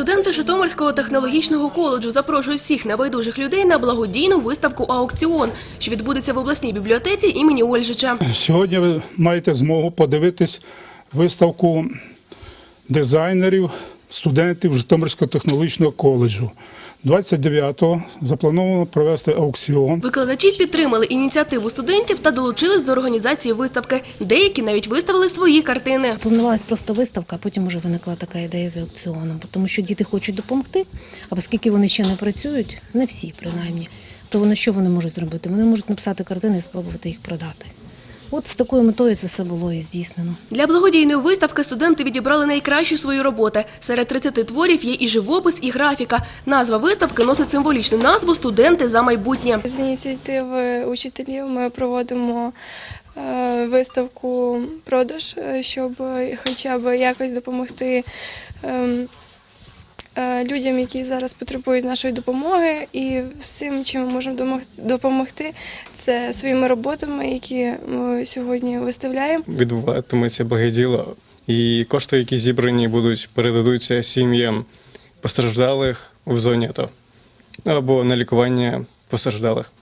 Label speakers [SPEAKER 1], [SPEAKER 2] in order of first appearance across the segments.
[SPEAKER 1] Студенти Житомирського технологічного коледжу запрошують всіх небайдужих людей на благодійну виставку «Аукціон», що відбудеться в обласній бібліотеці імені Ольжича.
[SPEAKER 2] Сьогодні ви маєте змогу подивитись виставку дизайнерів, студентів Житомирського технологічного коледжу. 29-го заплановано провести аукціон.
[SPEAKER 1] Викладачі підтримали ініціативу студентів та долучились до організації виставки. Деякі навіть виставили свої картини.
[SPEAKER 3] Планувалась просто виставка, а потім вже виникла така ідея з аукціоном, тому що діти хочуть допомогти, а оскільки вони ще не працюють, не всі принаймні, то вони що вони можуть зробити? Вони можуть написати картини і спробувати їх продати. От з такою метою це все було і здійснено.
[SPEAKER 1] Для благодійної виставки студенти відібрали найкращі свої роботи. Серед 30 творів є і живопис, і графіка. Назва виставки носить символічну назву «Студенти за майбутнє».
[SPEAKER 4] З ініціативи учителів ми проводимо е, виставку продаж, е, щоб хоча б якось допомогти ем, людям, які зараз потребують нашої допомоги. І всім, чим ми можемо допомогти, це своїми роботами, які ми сьогодні виставляємо.
[SPEAKER 5] відбуватиметься багатоділо, і кошти, які зібрані, будуть передадуться сім'ям постраждалих в зоні АТО або на лікування постраждалих.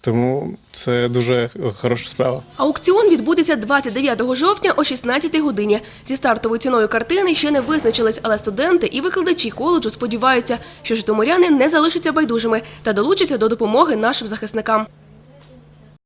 [SPEAKER 5] Тому це дуже хороша справа.
[SPEAKER 1] Аукціон відбудеться 29 жовтня о 16 годині. Зі стартовою ціною картини ще не визначились, але студенти і викладачі коледжу сподіваються, що житомиряни не залишаться байдужими та долучаться до допомоги нашим захисникам.